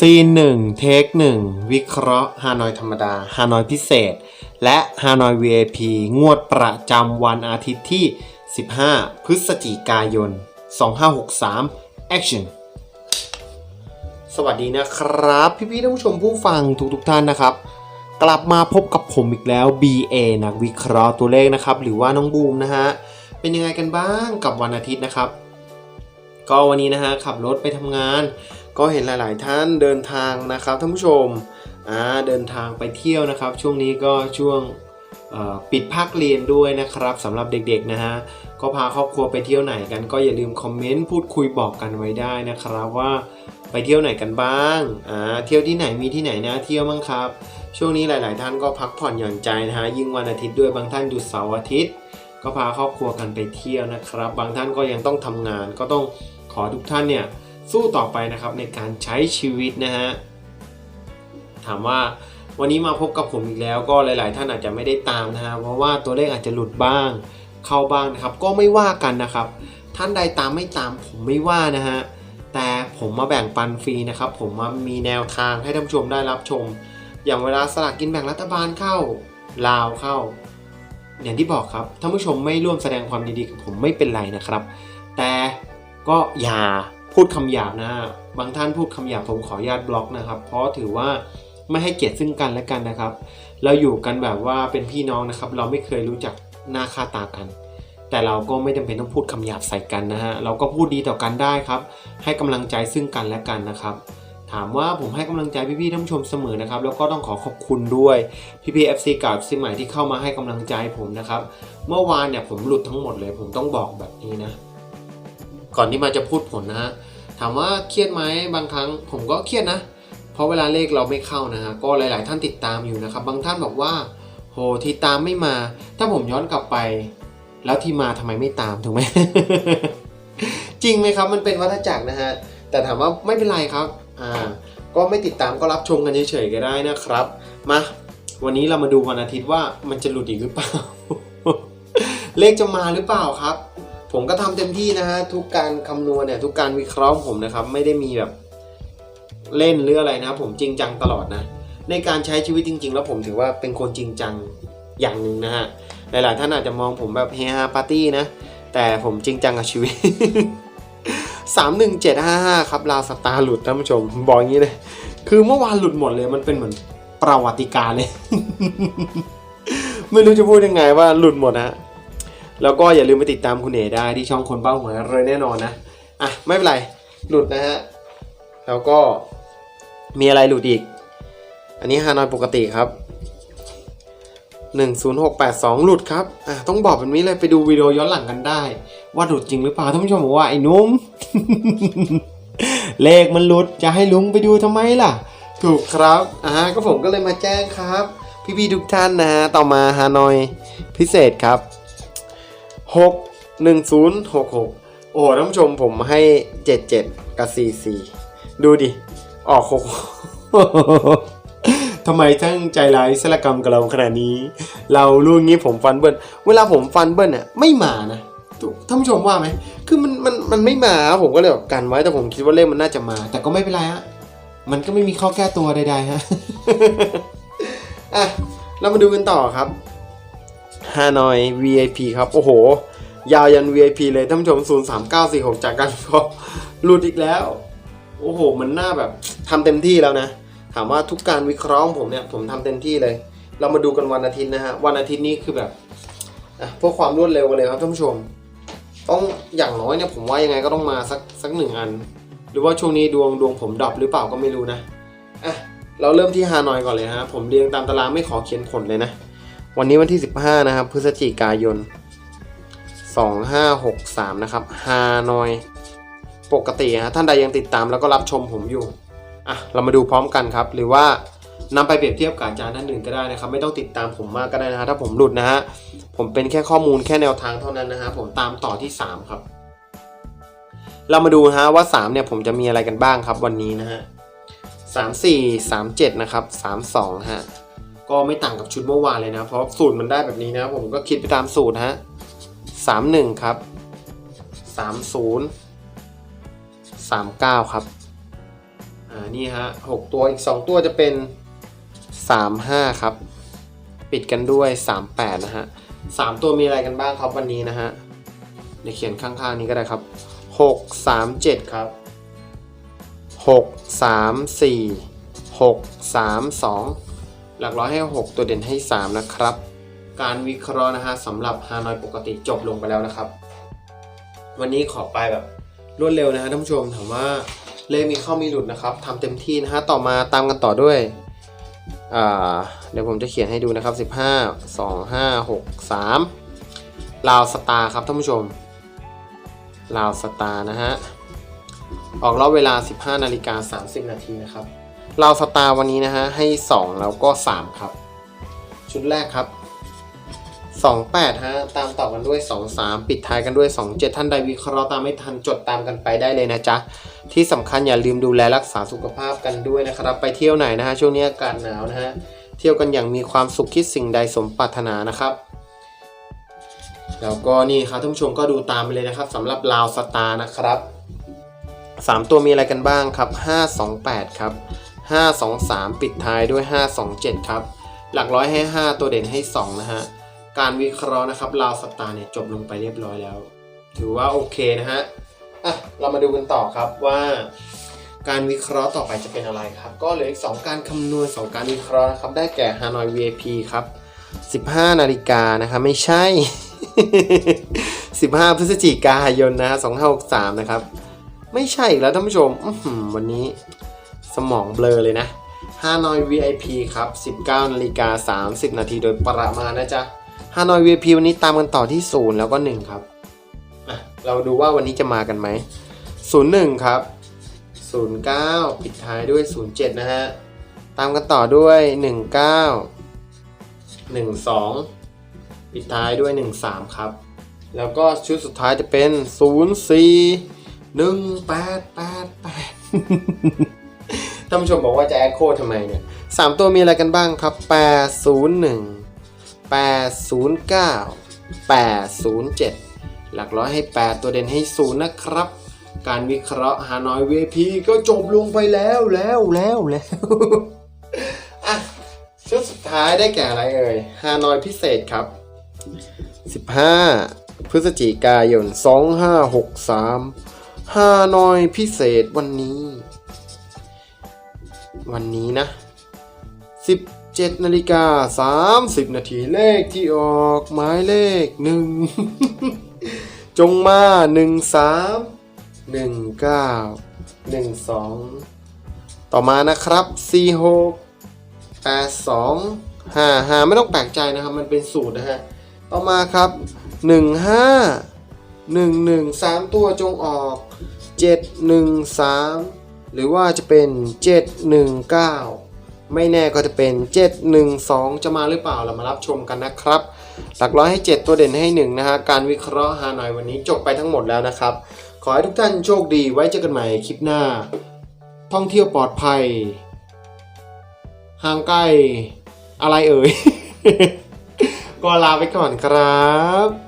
ซีนหนึ่งเทคหนึ่งวิเคราะห์ฮานอยธรรมดาฮานอยพิเศษ และฮานอย VIP งวดประจำวันอาทิตย์ที่ 15 พฤศจิกายน 2563 Action สวัสดีนะครับ พี่ๆท่านผู้ชมผู้ฟังทุกๆท่านนะครับ กลับมาพบกับผมอีกแล้ว BA นักวิเคราะห์ตัวเลขนะครับ หรือว่าน้องบูมนะฮะ เป็นยังไงกันบ้างกับวันอาทิตย์นะครับ ก็วันนี้นะฮะขับรถไปทำงาน ก็เห็นหลาย ๆ ท่านเดินทางนะครับท่านผู้ชมอ่าเดินทางไปเที่ยวนะครับ ช่วงนี้ก็ช่วงปิดภาคเรียนด้วยนะครับสำหรับเด็ก ๆ นะฮะก็พาครอบครัวไปเที่ยวไหนกันก็อย่าลืมคอมเมนต์พูดคุยบอกกันไว้ได้นะครับว่าไปเที่ยวไหนกันบ้างอ่าเที่ยวที่ไหนมีที่ไหนนะเที่ยวบ้งครับ ช่วงนี้หลาย ๆ ท่านก็พักผ่อนหย่อนใจนะฮะยิ่งวันอาทิตย์ด้วยบางท่านหยุดเสาร์อาทิตย์ ก็พาครอบครัวกันไปเที่ยวนะครับ บางท่านก็ยังต้องทำงานก็ต้องขอทุกท่านเนี่ย สู้ต่อไปนะครับในการใช้ชีวิตนะฮะถามว่าวันนี้มาพบกับผมอีกแล้วก็หลาย ๆ ท่านอาจจะไม่ได้ตามนะฮะเพราะว่าตัวเลขอาจจะหลุดบ้าง เข้าบ้างนะครับ ก็ไม่ว่ากันนะครับ ท่านใดตามไม่ตามผมไม่ว่านะฮะแต่ผมมาแบ่งปันฟรีนะครับ ผมมามีแนวทางให้ท่านผู้ชมได้รับชม อย่างเวลาสลากกินแบ่งรัฐบาลเข้าลาวเข้า อย่างที่บอกครับท่านผู้ชมไม่ร่วมแสดงความดีกับผมไม่เป็นไรนะครับ แต่ก็อย่า พูดคำหยาบนะบางท่านพูดคำหยาบผมขออนุญาตบล็อกนะครับ เพราะถือว่าไม่ให้เกียรติซึ่งกันและกันนะครับ เราอยู่กันแบบว่าเป็นพี่น้องนะครับ เราไม่เคยรู้จักหน้าค่าตากัน แต่เราก็ไม่จำเป็นต้องพูดคำหยาบใส่กันนะฮะเราก็พูดดีต่อกันได้ครับ ให้กำลังใจซึ่งกันและกันนะครับ ถามว่าผมให้กำลังใจพี่ๆท่านชมเสมอนะครับ แล้วก็ต้องขอขอบคุณด้วยพี่พี FC เก่า FC ใหม่ที่เข้ามาให้กำลังใจผมนะครับ เมื่อวานเนี่ยผมหลุดทั้งหมดเลย ผมต้องบอกแบบนี้นะ ก่อนที่มาจะพูดผลนะฮะถามว่าเครียดไหมบางครั้งผมก็เครียดนะ เพราะเวลาเลขเราไม่เข้านะฮะก็หลาย ๆ ท่านติดตามอยู่นะครับ บางท่านบอกว่าโหทีตามไม่มา ถ้าผมย้อนกลับไป แล้วที่มาทำไมไม่ตามถูกไหมจริงไหมครับมันเป็นวัฏจักรนะฮะแต่ถามว่าไม่เป็นไรครับอ่าก็ไม่ติดตามก็รับชมกันเฉยๆก็ได้นะครับ มาวันนี้เรามาดูวันอาทิตย์ว่ามันจะหลุดอีกหรือเปล่า เลขจะมาหรือเปล่าครับ ผมก็ทำเต็มที่นะฮะทุกการคำนวณเนี่ยทุกการวิเคราะห์ผมนะครับ ไม่ได้มีแบบเล่นหรืออะไรนะ ผมจริงจังตลอดนะ ในการใช้ชีวิตจริง ๆ แล้วผมถือว่าเป็นคนจริงจังอย่างหนึ่งนะฮะหลายๆท่านอาจจะมองผมแบบเฮฮาปาร์ตี้นะ แต่ผมจริงจังกับชีวิตสามหนึ่งเจ็ดห้าห้าครับลาวสตาร์หลุดท่านผู้ชมบอกอย่างนี้เลย คือเมื่อวานหลุดหมดเลยมันเป็นเหมือนประวัติการเลย ไม่รู้จะพูดยังไงว่าหลุดหมดนะฮะ แล้วก็อย่าลืมไปติดตามคุณเอได้ที่ช่องคนเบ้าหัวเลยแน่นอนนะ อะ ไม่เป็นไร หลุดนะฮะ แล้วก็มีอะไรหลุดอีก อันนี้ฮานอยปกติครับ10682 หลุดครับ อะ ต้องบอกแบบนี้เลยไปดูวิดีโอย้อนหลังกันได้ ว่าหลุดจริงหรือเปล่าท่านผู้ชมบอกว่าไอ้นุ่ม เลขมันหลุดจะให้ลุงไปดูทำไมล่ะ ถูกครับ อ่าก็ผมก็เลยมาแจ้งครับ พี่ๆทุกท่านนะฮะ ต่อมาฮานอยพิเศษครับ 6 1 0 6 6 โอ้โหท่านผู้ชมผมให้ 77 กับ 44 ดูดิ ออก6ทำไมทั้งใจร้ายสลกรรมกับเราขนาดนี้ เราลูกงี้ผมฟันเบิ้ลเวลาผมฟันเบิ้ลเนี่ยไม่มานะท่านผู้ชมว่าไหม คือมันมันมันไม่มา ผมก็เลยแบบกันไว้แต่ผมคิดว่าเลขมันน่าจะมา แต่ก็ไม่เป็นไรฮะ มันก็ไม่มีข้อแก้ตัวใดๆฮะ อะ เรามาดูกันต่อครับ ฮานอย VIP ครับ โอ้โห ยาวยัน VIP เลยท่านผู้ชม 03946 จากการวิเคราะห์หลุดอีกแล้ว โอ้โห มันน่าแบบทำเต็มที่แล้วนะ ถามว่าทุกการวิเคราะห์ของผมเนี่ย ผมทำเต็มที่เลย เรามาดูกันวันอาทิตย์นะฮะ วันอาทิตย์นี้คือแบบอะเพื่อความรวดเร็วกันเลยครับท่านผู้ชม ต้องอย่างน้อยเนี่ยผมว่ายังไงก็ต้องมาสักสักหนึ่งอัน หรือว่าช่วงนี้ดวงดวงผมดรอปหรือเปล่าก็ไม่รู้นะอะเราเริ่มที่ฮานอยก่อนเลยฮะ ผมเรียงตามตารางไม่ขอเขียนผลเลยนะ วันนี้วันที่ 15 นะครับ พฤศจิกายน 2563 นะครับ ฮานอย ปกติฮะท่านใดยังติดตามแล้วก็รับชมผมอยู่ อะ เรามาดูพร้อมกันครับ หรือว่านำไปเปรียบเทียบกับอาจารย์ท่านอื่นก็ได้นะครับ ไม่ต้องติดตามผมมากก็ได้นะฮะถ้าผมหลุดนะฮะ ผมเป็นแค่ข้อมูลแค่แนวทางเท่านั้นนะฮะ ผมตามต่อที่ 3 ครับ เรามาดูฮะว่า 3 เนี่ยผมจะมีอะไรกันบ้างครับวันนี้นะฮะ 3 4 3 7 นะครับ 3 2ฮะ ก็ไม่ต่างกับชุดเมื่อวานเลยนะ เพราะสูตรมันได้แบบนี้นะ ผมก็คิดไปตามสูตรฮะ31ครับ30 39ครับออ่า นี่ฮะหกตัวอีกสองตัวจะเป็นสามห้าครับ ปิดกันด้วยสามแปดนะฮะสามตัวมีอะไรกันบ้างครับวันนี้นะฮะเดี๋ยวเขียนข้างๆนี้ก็ได้ครับหกสามเจ็ดครับหกสามสี่หกสามสอง หลักร้อยให้หกตัวเด่นให้สามนะครับ การวิเคราะห์นะฮะสำหรับฮานอยปกติจบลงไปแล้วนะครับ วันนี้ขอไปแบบรวดเร็วนะฮะท่านผู้ชมถามว่าเลขมีเข้ามีหลุดนะครับทำเต็มที่นะฮะต่อมาตามกันต่อด้วยเดี๋ยวผมจะเขียนให้ดูนะครับ 15 2 5 6 3ลาวสตาร์ครับท่านผู้ชมลาวสตาร์นะฮะ ออกรอบเวลา 15 นาฬิกา 30 นาทีนะครับ ลาสตาร์วันนี้นะฮะให้ 2 แล้วก็ 3 ครับ ชุดแรกครับ28ฮะตามต่อกันด้วย 23 ปิดท้ายกันด้วย 27 ท่านใดวิเคราะห์ตามไม่ทันจดตามกันไปได้เลยนะจ๊ะ ที่สำคัญอย่าลืมดูแลรักษาสุขภาพกันด้วยนะครับ ไปเที่ยวไหนนะฮะช่วงนี้อากาศหนาวนะฮะเที่ยวกันอย่างมีความสุขคิดสิ่งใดสมปรารถนานะครับ แล้วก็นี่ครับท่านผู้ชมก็ดูตามไปเลยนะครับสำหรับลาวสตาร์นะครับ 3 ตัวมีอะไรกันบ้างครับ 528 ครับ 523 ปิดท้ายด้วย 527 ครับ หลักร้อยให้ 5 ตัวเด่นให้ 2 นะฮะ การวิเคราะห์นะครับลาวสตาร์เนี่ยจบลงไปเรียบร้อยแล้ว ถือว่าโอเคนะฮะ อะ เรามาดูกันต่อครับว่าการวิเคราะห์ต่อไปจะเป็นอะไรครับ ก็เหลืออีก 2 การคำนวณ 2 การวิเคราะห์นะครับ ได้แก่ Hanoi VIP ครับ 15 นาฬิกานะครับ ไม่ใช่ 15 พฤศจิกายนนะฮะ2563 นะครับ ไม่ใช่อีกแล้วท่านผู้ชมวันนี้ สมองเบลอเลยนะ Hanoi VIP ครับ 19นาฬิกา30 นาทีโดยประมาณนะจ๊ะ Hanoi VIP วันนี้ตามกันต่อที่ 0 แล้วก็ 1 ครับ เราดูว่าวันนี้จะมากันไหม 01 ครับ 09 ปิดท้ายด้วย 07 นะฮะ ตามกันต่อด้วย 19 12 ปิดท้ายด้วย 13 ครับ แล้วก็ชุดสุดท้ายจะเป็น 04 1888 ท่านผู้ชมบอกว่าจะแอคโคทำไมเนี่ย3ตัวมีอะไรกันบ้างครับ 801 809 807 หลักร้อยให้ 8 ตัวเด่นให้ 0 นะครับ การวิเคราะห์ฮานอย VP ก็จบลงไปแล้วแล้วแล้วแล้วอะชุดสุดท้ายได้แก่อะไรเอ่ยฮานอยพิเศษครับ 15 พฤศจิกายน 2563ฮานอยพิเศษวันนี้ วันนี้นะ 17นาฬิกา30 นาทีเลขที่ออกหมายเลขหนึ่งจงมา 1 3 1 9 1 2 ต่อมานะครับ 4 6 8 2 5 5 ไม่ต้องแปลกใจนะครับ มันเป็นสูตรนะฮะ ต่อมาครับ 1 5 1 1 3 ตัวจงออก 7 1 3 หรือว่าจะเป็น 7 1 9 ไม่แน่ก็จะเป็น 7 1 2 จะมาหรือเปล่าเรามารับชมกันนะครับ หลักร้อยให้ 7 ตัวเด่นให้ 1 นะฮะ การวิเคราะห์ฮานอยวันนี้จบไปทั้งหมดแล้วนะครับ ขอให้ทุกท่านโชคดีไว้เจอกันใหม่คลิปหน้า ท่องเที่ยวปลอดภัย ห่างไกลอะไรเอ่ย ก็ลาไปก่อนครับ